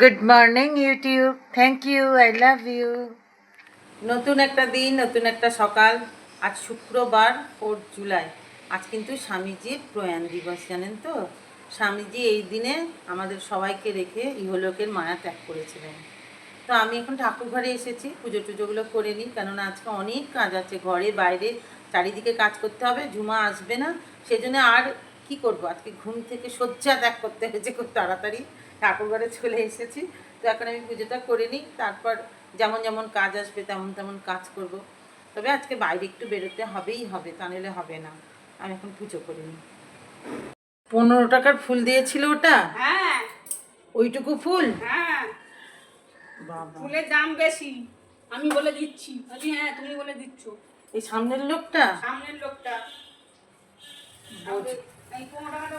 Good morning YouTube thank you I love you নতুন একটা দিন, নতুন একটা সকাল। আজ শুক্রবার, ফোর্থ জুলাই। আজ কিন্তু স্বামীজির প্রয়াণ দিবস, জানেন তো? স্বামীজি এই দিনে আমাদের সবাইকে রেখে ইহলোকের মায়া ত্যাগ করেছিলেন। তো আমি এখন ঠাকুর ঘরে এসেছি, পুজো টুজোগুলো করে নিই, কেননা আজকে অনেক কাজ আছে। ঘরে, বাইরে চারিদিকে কাজ করতে হবে, ঝুমা আসবে না। সেজন্য আর কি করব? আজকে ঘুম থেকে শয্যা ত্যাগ করতে হয়েছে খুব তাড়াতাড়ি। ঠাকুর ঘরে চলে এসেছি। তো এখন আমি পুজোটা করে নিই তারপর যেমন যেমন কাজ আসবে তেমন তেমন কাজ করব। তবে আজকে বাইরে একটু বেরোতে হবেই হবে তা নাহলে হবে না। আমি এখন পুজো করে নিই। পনেরো টাকার ফুল দিয়েছিল ওটা? হ্যাঁ। ওইটুকু ফুল? হ্যাঁ। ফুলের দাম বেশি আমি বলে দিচ্ছি। বলি হ্যাঁ তুমি বলে দিচ্ছ। এই সামনের লোকটা? সামনের লোকটা। এই পনেরো টাকাটা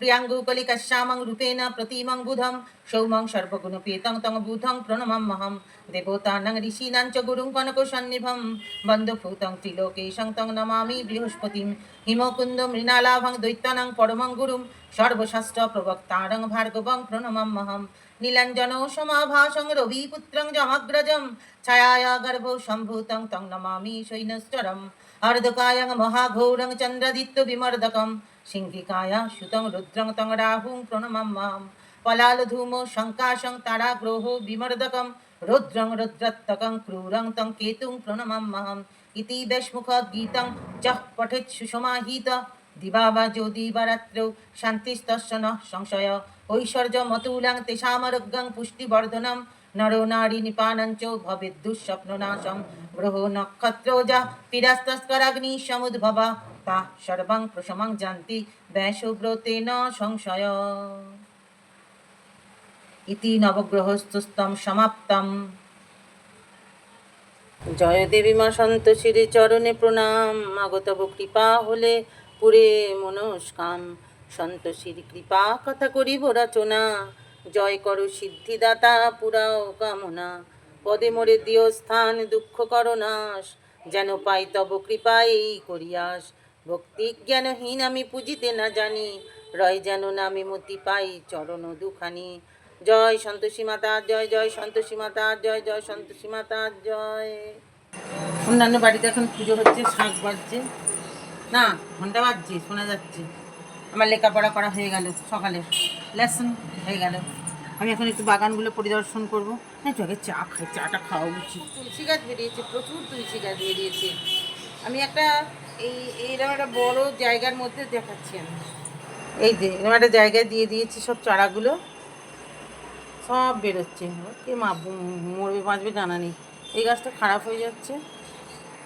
প্রিয়াঙ্গুকলিকশ্যামং রূপেণ প্রতিমং বুধম সৌমং সর্বগুণ পেতং তং বুধং প্রণমম মহম দেবতানং ঋষীণাং চ গুরুং কনকসন্নিভম বন্ধভূতং ত্রিলোকেশং তং নমামি বৃহস্পতি হিমকুন্দ মৃণালাভং দৈত্যানং পরমং গুরুম সর্বশাস্ত্র প্রবক্তারং ভার্গবং প্রণমম মহম নীলাঞ্জনৌ সমাভাসং রবিপুত্রং জমগ্রজম ছায়ায়া গর্ভ সম্ভূতং তং নমামি সৈনশ্চরম অর্ধকায়ং মহাঘৌরং চন্দ্রদিত্য বিমর্দকম সিংহিকায়া সুতং রুদ্রং তং রাহুং প্রণমম মাম পলালধূম শঙ্কাশং তারাগ্রহ বিমর্দকম রুদ্রং রুদ্রত্তকং ক্রূরং তং কেতুং প্রণমম মাম ইতি বেশমুখদ্গীতং যঃ পঠেৎ সুষমাহিত দিবা বা যদি বা রাত্রেও শান্তিস্তস্য নঃ সংশয় ঐশ্বর্য মতুলাং তেষামারোগ্যং পুষ্টিবর্ধনম নর নারী নিপানঞ্চ ভবেদ্দুঃস্বপ্ননাশম গ্রহ নক্ষত্র যা পিরাস্তস্করাগ্নি সমুদ্ভবা তা সর্বাং প্রশমাং জানতি ব্যাসব্রতে ন সংশয়। ইতি নবগ্রহস্তুস্তম সমাপ্তম। জয় দেবী মা সন্তোষীরে চরণে প্রণাম। আগতব কৃপা হলে পুরে মনস্কাম। সন্তোষীর কৃপা কথা করিব রচনা। জয় কর সিদ্ধিদাতা, পুরাও কামনা। পদে মোরে দিও স্থান, দুঃখ করো নাশ। যেন পাই তব কৃপা এই করিয়াস। ভক্তি জ্ঞানহীন আমি পুজিতে না জানি, রয় যেন নামে মতি পাই চরণ দুখানি। জয় সন্তোষী মাতা, জয় জয় সন্তোষী মাতা, জয় জয় সন্তোষী মাতা, জয়। অন্যান্য বাড়িতে এখন পুজো হচ্ছে, শাঁখ বাজছে। না ঘণ্টা বাজছে, শোনা যাচ্ছে। আমার লেখাপড়া করা হয়ে গেল সকালে, লেসন হয়ে গেল। আমি এখন একটু বাগানগুলো পরিদর্শন করব। না আগে চা খাই, চাটা খাওয়া উচিত। তুলসী গাছ বেরিয়েছে, প্রচুর তুলসী গাছ বেরিয়েছে। আমি একটা এই এইরকম একটা বড় জায়গার মধ্যে দেখাচ্ছি আমি। এই যে এরকম একটা জায়গায় দিয়ে দিয়েছি সব চারাগুলো। সব বেরোচ্ছে কে মা, মরবে, বাঁচবে জানা নেই। এই গাছটা খারাপ হয়ে যাচ্ছে।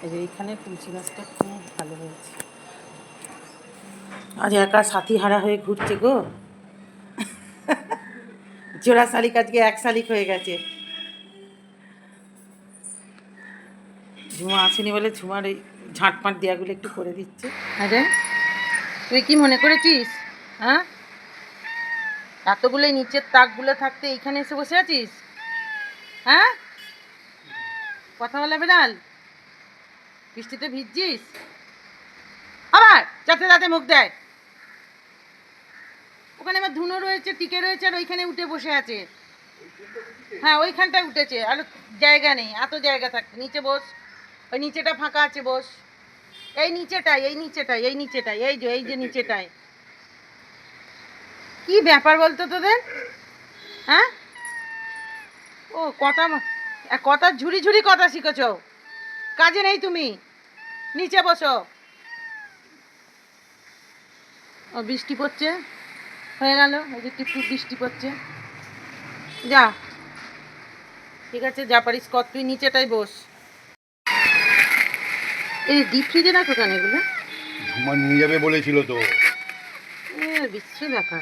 এইখানে তুলসী গাছটা খুব ভালো হয়েছে। আজ একা সাথী হারা হয়ে ঘুরছে গো। জোড়া শালিক আজকে এক শালিক হয়ে গেছে। ঝুমা আসেনি বলে ঝুমার এই ঝাঁটপাট দেওয়াগুলো একটু করে দিচ্ছে। আরে, তুই কি মনে করেছিস হ্যাঁ? এতগুলো নিচের তাকগুলো থাকতে এইখানে এসে বসে আছিস হ্যাঁ? কথা বলে বেড়াল, বৃষ্টিতে ভিজছিস? আবার যাতে যাতে মুখ দেয়। ওখানে আবার ধুনো রয়েছে, টিকে রয়েছে, আর ওইখানে উঠে বসে আছে। হ্যাঁ ওইখানটায় উঠেছে, আর জায়গা নেই, এত জায়গা থাকতে। নিচে বস। ওই নিচেটা ফাঁকা আছে, বস। এই নিচেটাই এই নিচেটাই এই নিচেটাই, এই যে এই যে নিচেটায় কি ব্যাপার বলতো তোদের? হ্যাঁ? ও কথা কথা ঝুড়ি ঝুড়ি কথা শিখেছ? কাজে নেই তুমি। নিচে বসো। ও, বৃষ্টি পড়ছে। হয়ে গেল এই যে টিপটিপ বৃষ্টি পড়ছে। যা। ঠিক আছে, যা পারিস কর, তুই নিচেটাই বস। এই ডিপ ফ্রিজে রাখো কেন এগুলো? নিয়ে যাবে বলেছিল তো। বিশ্রী ব্যাপার।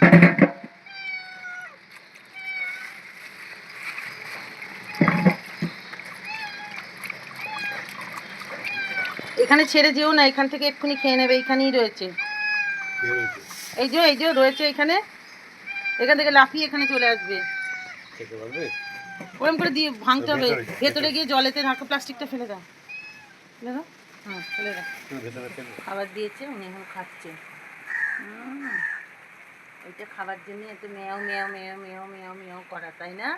এখানে ছেড়ে যেও না এখান থেকে এক্ষুনি খেয়ে নেবে এইখানেই রয়েছে। এই যে এই যে রয়েছে এখানে। এখান থেকে লাফিয়ে এখানে চলে আসবে। ওরকম করে দিয়ে ভাঙতে হবে। ভেতরে, গিয়ে জলেতে ঢাকা প্লাস্টিকটা ফেলে দাও। ফেলে হ্যাঁ ফেলে তুমি ভেতরে খেলে খাবার দিয়েছে উনি এখন খাচ্ছে। ওইটা খাবার জন্য এত মেয়াও মেয়াও মেয়াও মেয়াও মেয়াও মেয়াও করা তাই না?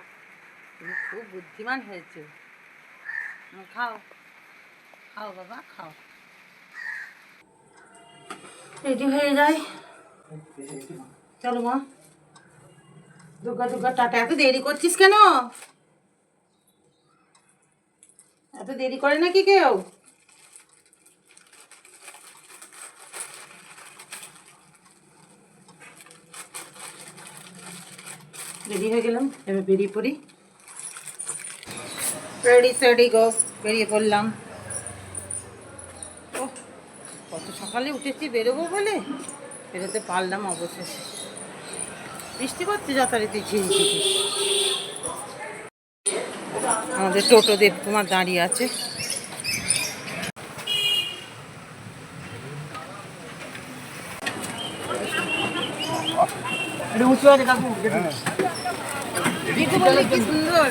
তুমি খুব বুদ্ধিমান হয়েছে। খাও। খাও বাবা খাও। রেডি হয়ে যায় চলো মা। দুর্গা দুর্গা টাটা। এত দেরি করছিস কেন? এত দেরি করে নাকি কেউ? রেডি হয়ে গেলাম। এবার বেরিয়ে পড়ি। রেডি সেডি গো বেরিয়ে পড়লাম। ও কত সকালে উঠেছি, বেরোবো বলে? বেরোতে পারলাম অবশেষে। বৃষ্টি পড়ছে যথারীতি ঝিরিঝিরি। আমাদের টোটো দেবকুমার দাঁড়িয়ে আছে। জেঠু বলে কি সুন্দর?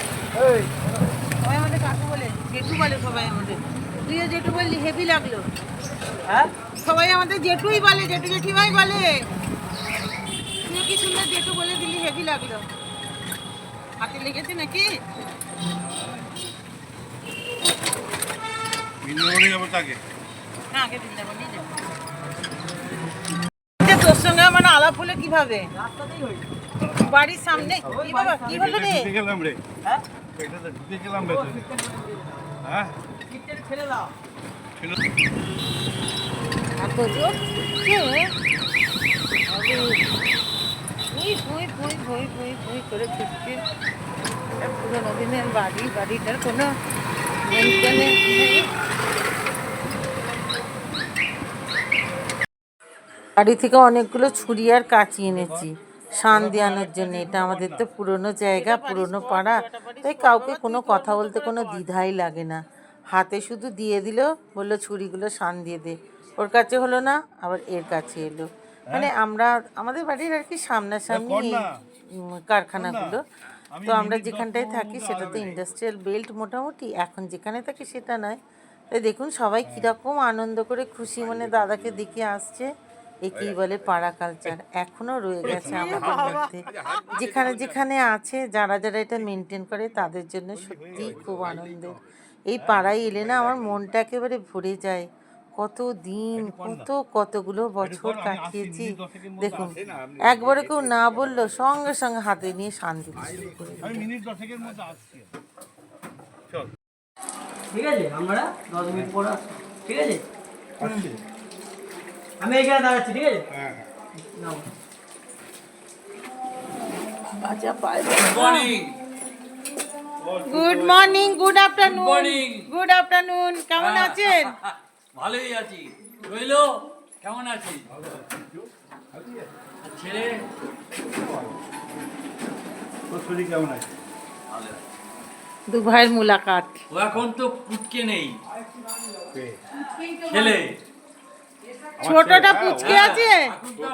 সবাই আমাদের কাকু বলে জেঠু বলে সবাই আমাদের। তুইও জেঠু বললি হেভি লাগল। হ্যাঁ? সবাই আমাদের জেঠুই বলে জেঠু জেঠিমাই বলে। তুইও কি সুন্দর জেঠু বলে দিলি হেভি লাগল। হাতে লেগেছে নাকি? তোর সঙ্গে আমার আলাপ হলো কীভাবে? বাড়ির সামনে? কি বাবা কি হলো রে? ঢুকে গেলাম রে। হ্যাঁ? এটা তো ঢুকে গেলাম ভেতরে হ্যাঁ? করে ছুটছে এটা পুরোনো দিনের বাড়ি বাড়িটার কোনো নেই। বাড়ি থেকে অনেকগুলো ছুরি আর কাঁচি এনেছি। শান দেওয়ানোর জন্য। এটা আমাদের তো পুরনো জায়গা পুরনো পাড়া। তাই কাউকে কোনো কথা বলতে কোনো দ্বিধাই লাগে না। হাতে শুধু দিয়ে দিল বলল ছুরিগুলো শান দিয়ে দে। ওর কাছে হলো না আবার এর কাছে এলো। মানে আমরা আমাদের বাড়ির আর কি সামনাসামনি এই, কারখানাগুলো। তো আমরা যেখানটায় থাকি সেটা তো ইন্ডাস্ট্রিয়াল বেল্ট মোটামুটি। এখন যেখানে থাকি সেটা নয়। তাই দেখুন সবাই কীরকম আনন্দ করে খুশি মনে দাদাকে দেখে আসছে। একেই বলে পাড়া কালচার এখনও রয়ে গেছে আমাদের মধ্যে। যেখানে যেখানে আছে যারা যারা এটা মেনটেন করে তাদের জন্য সত্যিই খুব আনন্দের। এই পাড়ায় এলে না আমার মনটা একেবারে ভরে যায়। কত দিন কত কতগুলো বছর কাটিয়েছি। দেখুন একবারে কেউ না বলল সঙ্গে সঙ্গে হাতে নিয়ে শান্তি শুরু করে দিল। আমি মিনিট দশেকের মধ্যে আসছি। চল। ঠিক আছে আমরা দশ মিনিট পর। ঠিক আছে? আমি এখানে দাঁড়াচ্ছি ঠিক আছে? হ্যাঁ হ্যাঁ। নাও। বাজা পায় morning good morning good afternoon morning. Good afternoon কেমন আছেন? ভালোই আছি। রইল? কেমন আছিস? আর ছেলে? তোর শরীর কেমন আছে? ভালো। আছে। দু ভাইয়ের মুলাকাত। ও এখন তো কুটকে নেই। ছেলে? ছোটটা পুচকে আছে? হয়ে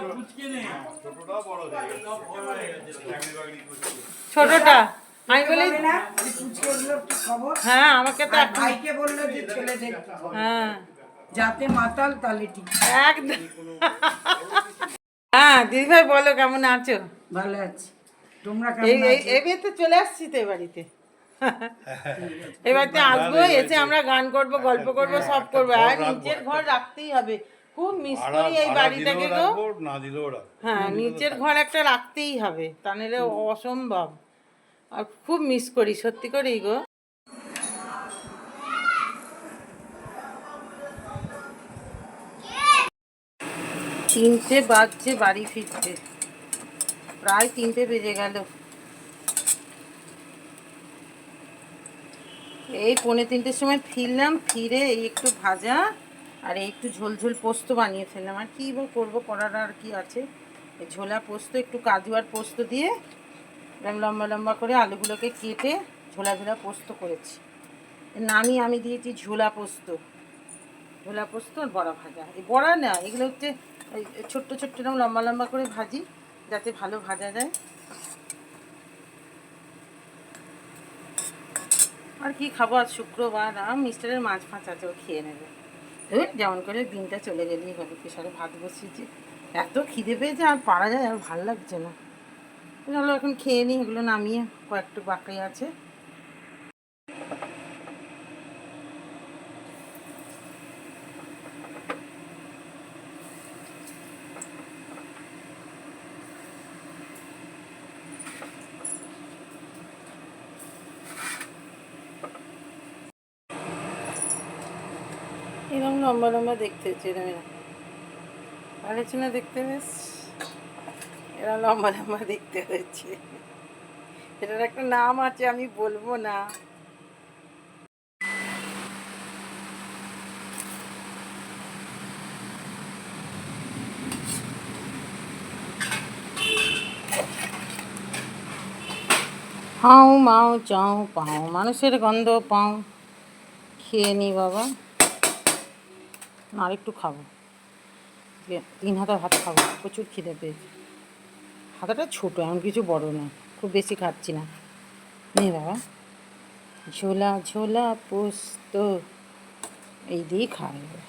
ছোটটা? আমি বলি হ্যাঁ আমাকে তো ভাইকে বলল যে ছেলে হ্যাঁ। যাতে মাতাল তালে ঠিক একদম। হ্যাঁ দিদি ভাই বলো কেমন আছো? ভালো আছে। তোমরা এই কেমন এই? এবার চলে আসছি তো এ বাড়িতে। এবারে আসব এসে আমরা গান করব গল্প করব সব করব। আর নিচের ঘর রাখতেই হবে। খুব মিস করি এই বাড়িটাকে গো। না দিলেও হ্যাঁ নিচের ঘর একটা রাখতেই হবে তা নাহলে অসম্ভব। আর খুব মিস করি সত্যি করেই গো। তিনটে বাজছে বাড়ি ফিরতে। প্রায় তিনটে বেজে গেল। এই পৌনে তিনটের সময় ফিরলাম ফিরে এই একটু ভাজা আর একটু ঝোলঝোল পোস্ত বানিয়ে ফেললাম আর কী করব? করার আর কি আছে? ঝোলা পোস্ত, একটু কাজু আর পোস্ত দিয়ে এরকম লম্বা লম্বা করে আলুগুলোকে কেটে ঝোলা ঝোলা পোস্ত করেছি। নামই আমি দিয়েছি ঝোলা পোস্ত। ঝোলা পোস্ত আর বড়া ভাজা। এই বড়া না, এগুলো হচ্ছে ছোট্ট ছোট্ট এরকম লম্বা লম্বা করে ভাজি, যাতে ভালো ভাজা যায়। আর কি খাব? আজ শুক্রবার। আর মিস্টারের মাছ ফাঁচ আছে, ও খেয়ে নেবে। যেমন করে দিনটা চলে গেলেই হবে প্রেশারে ভাত বসিয়েছি। এত খিদে পেয়েছে আর পারা যায়, আর ভালো লাগছে না। চলো এখন খেয়ে নিই এগুলো নামিয়ে কয়েকটু বাকি আছে। এরকম লম্বা লম্বা দেখতে হচ্ছে, এরকম এরকম। ভালো না দেখতে বেশ। এরা লম্বা লম্বা দেখতে হচ্ছে। এটার একটা নাম আছে, আমি বলব না। হাউ মাউ চাও পাও, মানুষের গন্ধ পাও। খেয়ে নি বাবা। না আরেকটু খাব। তিন হাতা ভাত খাব, প্রচুর খিদে পেয়েছে। হাতাটা ছোটো, এমন কিছু বড় না খুব বেশি খাচ্ছি না। নে বাবা। ঝোলা ঝোলা পোস্ত, এই দিয়েই খাওয়া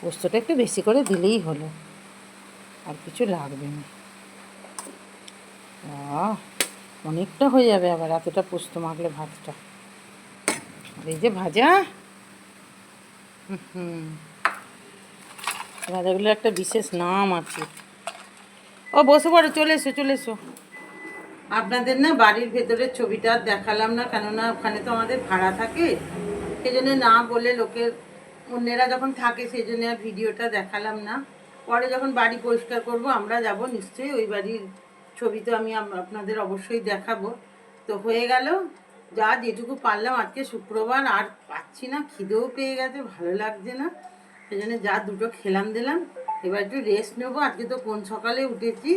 পোস্তটা একটু বেশি করে দিলেই হলো, আর কিছু লাগবে না। অনেকটা হয়ে যাবে আবার এতটা পোস্ত মাখলে ভাতটা। আর এই যে ভাজা হুম। ভাজাগুলোর একটা বিশেষ নাম আছে ও, বসে পড়ো, চলে এসো চলে এসো। আপনাদের না বাড়ির ভেতরের ছবিটা দেখালাম না, কেননা ওখানে তো আমাদের ভাড়া থাকে। সেই জন্য না বলে লোকের অন্যেরা যখন থাকে সেই জন্য আর ভিডিওটা দেখালাম না। পরে যখন বাড়ি পরিষ্কার করব, আমরা যাব নিশ্চয়ই। ওই বাড়ির ছবি তো আমি আপনাদের অবশ্যই দেখাবো। তো হয়ে গেল, যা যেটুকু পারলাম, আজকে শুক্রবার আর পাচ্ছি না। খিদেও পেয়ে গেছে, ভালো লাগছে না। সেই জন্য যা দুটো খেলাম দিলাম, এবার একটু রেস্ট নেব। আজকে তো কোন সকালে উঠেছি,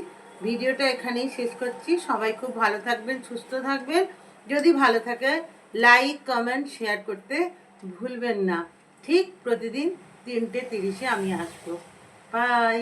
ভিডিওটা এখানেই শেষ করছি। সবাই খুব ভালো থাকবেন, সুস্থ থাকবেন। যদি ভালো থাকে লাইক কমেন্ট শেয়ার করতে ভুলবেন না। ঠিক প্রতিদিন তিনটে তিরিশে আমি আসব। বাই